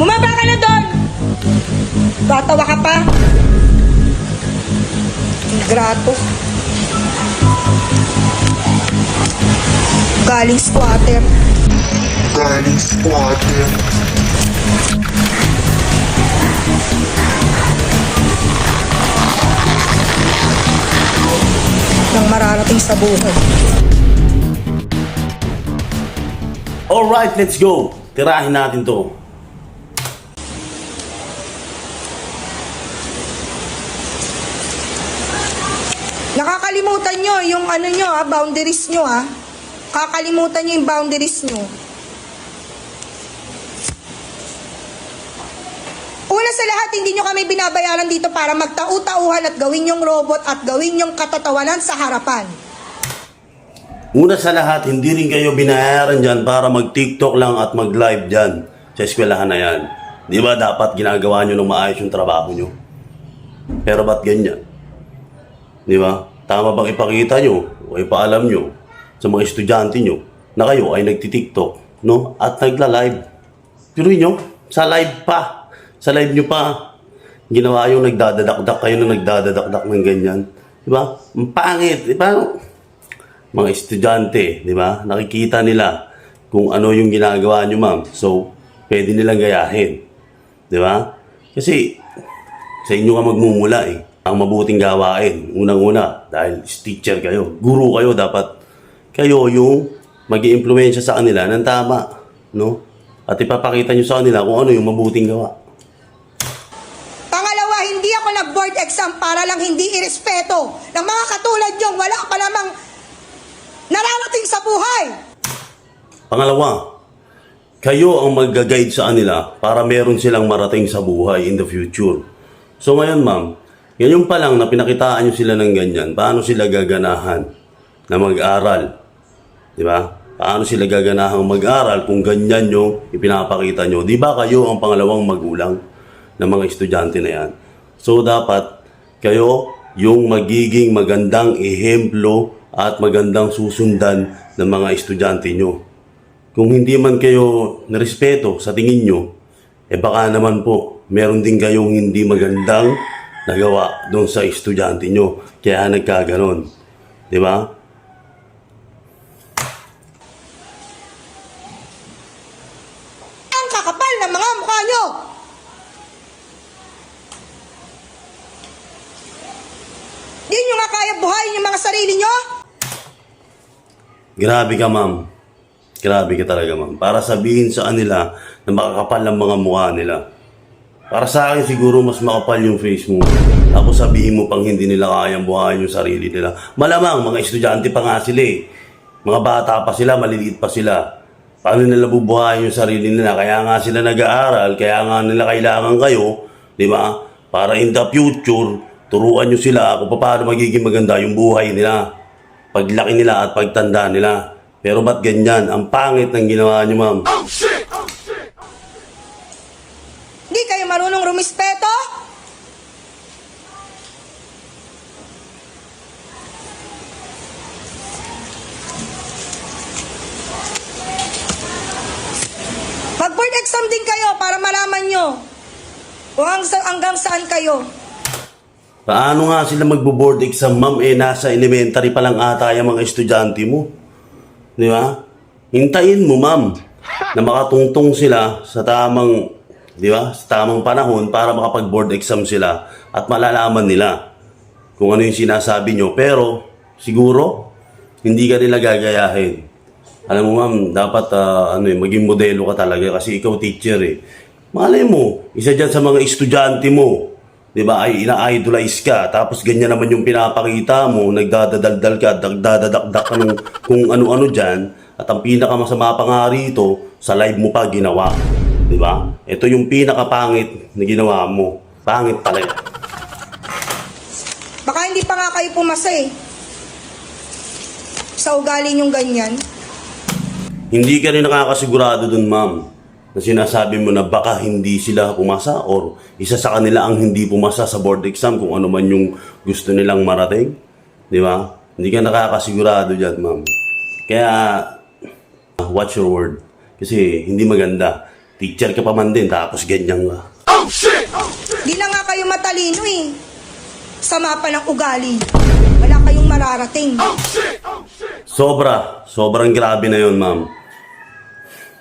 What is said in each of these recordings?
Bumaba ka na doon! Tatawa ka pa. Ingrato. Galing squatter. Galing squatter. Nang mararating sa buhay. Alright, let's go. Tirahin natin to. Nakakalimutan nyo yung ano nyo ha, boundaries nyo ha. Kakalimutan nyo yung boundaries nyo. Una sa lahat, hindi nyo kami binabayaran dito para magtau-tauhan at gawin yung robot at gawin yung katatawanan sa harapan. Una sa lahat, hindi rin kayo binayaran dyan para mag-TikTok lang at mag-live dyan sa eskwelahan na yan. Di ba dapat ginagawa nyo ng maayos yung trabaho nyo? Pero ba't ganyan? Di ba? Tama bang ipakita nyo o ipaalam nyo sa mga estudyante nyo na kayo ay nagti-TikTok no? at nagla-live? Pero nyo, sa live pa. Sa live nyo pa. Ginawa yung nagdadadakdak kayo na nagdadadakdak ng ganyan. Di ba? Ang pangit. Di ba? mga estudyante, di ba? Nakikita nila kung ano yung ginagawa nyo, ma'am. So, pwede nilang gayahin. Di ba? Kasi, sa inyo ka magmumula eh. Ang mabuting gawain, unang-una, dahil teacher kayo, guru kayo, dapat kayo yung mag iimpluwensya sa kanila ng tama, no? At ipapakita nyo sa kanila kung ano yung mabuting gawa. Pangalawa, hindi ako nag-board exam para lang hindi irespeto ng mga katulad nyo. Wala pa namang nararating sa buhay. Pangalawa, kayo ang mag-guide sa kanila para meron silang marating sa buhay in the future. So ngayon ma'am, ngayon pa lang na pinakitaan nyo sila ng ganyan, paano sila gaganahan na mag-aral? Di ba? Paano sila gaganahang mag-aral kung ganyan yung ipinapakita nyo? Di ba kayo ang pangalawang magulang ng mga estudyante na yan? So dapat kayo yung magiging magandang ehemplo at magandang susundan ng mga estudyante nyo. Kung hindi man kayo narespeto sa tingin nyo, eh baka naman po, meron din kayong hindi magandang nagawa doon sa estudyante nyo. Kaya nagkaganon. Di ba? Ang kakapal ng mga mukha nyo. Di nyo nga kaya buhayin yung mga sarili nyo? Grabe ka, ma'am. Grabe ka talaga, ma'am. Para sabihin sa kanila na makakapal ang mga mukha nila. Para sa akin, siguro mas makapal yung face mo. Tapos sabihin mo pang hindi nila kayang buhayin yung sarili nila. Malamang, mga estudyante pa nga sila eh. Mga bata pa sila, maliliit pa sila. Paano nila bubuhayin yung sarili nila? Kaya nga sila nag-aaral, kaya nga nila kailangan kayo, di ba? Para in the future, turuan nyo sila kung paano magiging maganda yung buhay nila paglaki nila at pagtanda nila. Pero ba't ganyan? Ang pangit ng ginawa niyo, ma'am. Di kayo marunong rumispeto? Mag-board exam din kayo para malaman nyo kung hanggang saan kayo. Paano nga sila magbo-board exam, ma'am? Eh, nasa elementary pa lang ata yung mga estudyante mo. Di ba? Hintayin mo, ma'am, na makatungtong sila sa tamang, di ba? Sa tamang panahon para makapag-board exam sila at malalaman nila kung ano yung sinasabi nyo. Pero, siguro, hindi ka nila gagayahin. Alam mo ma'am, dapat ah, ano eh, maging modelo ka talaga kasi ikaw teacher eh. Malay mo, isa dyan sa mga estudyante mo, di ba, ay ina-idolize ka, tapos ganyan naman yung pinapakita mo, nagdadadaldal ka, nagdadadakdak ka ng kung ano-ano dyan, at ang pinakamasama pa nga rito, sa live mo pa ginawa. Di ba? Ito yung pinakapangit na ginawa mo. Pangit talaga. Baka hindi pa nga kayo pumasa eh. Sa ugali yung ganyan. Hindi ka rin nakakasigurado dun, ma'am, na sinasabi mo na baka hindi sila pumasa or isa sa kanila ang hindi pumasa sa board exam kung ano man yung gusto nilang marating. Di ba? Hindi ka nakakasigurado dyan, ma'am. Kaya, watch your word. Kasi hindi maganda. Teacher ka pa man din, tapos ganyan ka. Di na nga kayo matalino eh. Sama pa ng ugali. Wala kayong mararating. Sobra. Sobrang grabe na yon ma'am.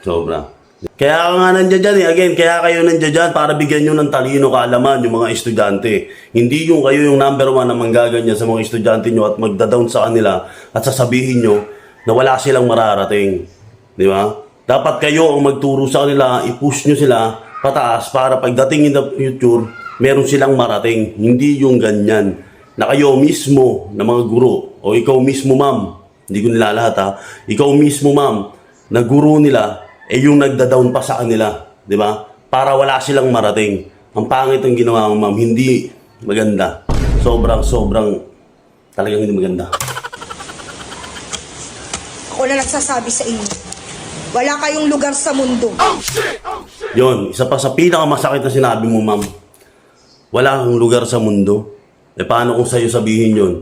Sobra. Kaya ka nga nandiyan dyan eh. Again, kaya kayo nandiyan dyan para bigyan nyo ng talino kaalaman yung mga estudyante. Hindi yung kayo yung number one na manggaganyan sa mga estudyante nyo at magda-down sa kanila at sasabihin nyo na wala silang mararating. Di ba? Dapat kayo ang magturo sa kanila, i-push nyo sila pataas para pagdating in the future, meron silang marating. Hindi yung ganyan na kayo mismo na mga guro o ikaw mismo ma'am, hindi ko nilalahat ha, ikaw mismo ma'am, na guro nila, eh yung nagda-down pa sa kanila, di ba? Para wala silang marating. Ang pangit ang ginawa mo ma'am, hindi maganda. Sobrang, sobrang, talagang hindi maganda. Ako na nagsasabi sa inyo. Wala kayong lugar sa mundo. Yon, isa pa sa pinakamasakit na sinabi mo ma'am, wala kang lugar sa mundo. Eh paano kung sa'yo sabihin yon?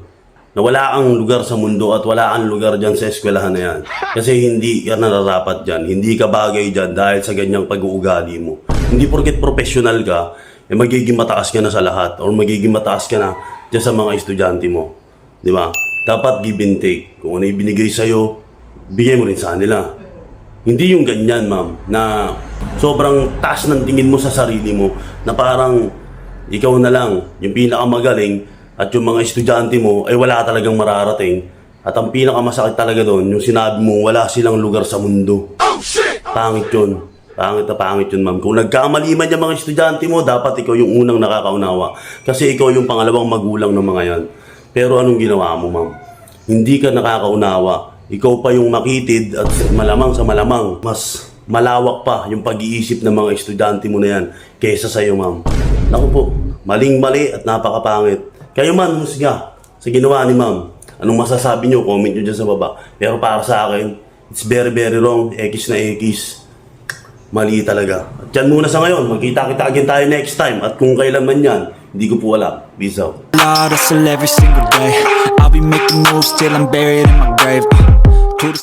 Na wala kang lugar sa mundo at wala kang lugar dyan sa eskwelahan na yan. Kasi hindi ka nararapat dyan. Hindi ka bagay dyan dahil sa ganyang pag-uugali mo. Hindi porket professional ka, eh magiging mataas ka na sa lahat or magiging mataas ka na dyan sa mga estudyante mo. Di ba? Dapat give and take. Kung ano ibinigay sa'yo, bigay mo rin sa kanila. Hindi yung ganyan, ma'am, na sobrang taas ng tingin mo sa sarili mo na parang ikaw na lang, yung pinakamagaling at yung mga estudyante mo ay wala talagang mararating. At ang pinakamasakit talaga doon, yung sinabi mo wala silang lugar sa mundo. Pangit yun. Pangit na pangit yun, ma'am. Kung nagkamali man yung mga estudyante mo, dapat ikaw yung unang nakakaunawa. Kasi ikaw yung pangalawang magulang ng mga yan. Pero anong ginawa mo, ma'am? Hindi ka nakakaunawa. Ikaw pa yung makitid at malamang sa malamang, mas malawak pa yung pag-iisip ng mga estudyante mo na yan kaysa sa'yo, ma'am. Naku po, maling-mali at napakapangit. Kayo man, husga sa ginawa ni ma'am. Anong masasabi nyo? Comment nyo dyan sa baba. Pero para sa akin, it's very, very wrong. X na X. Mali talaga. At yan muna sa ngayon. Magkita-kita again tayo next time. At kung kailan man yan, hindi ko po alam. Peace out. Lord, every single day. I'll be making moves till I'm buried in my grave. Uh, to the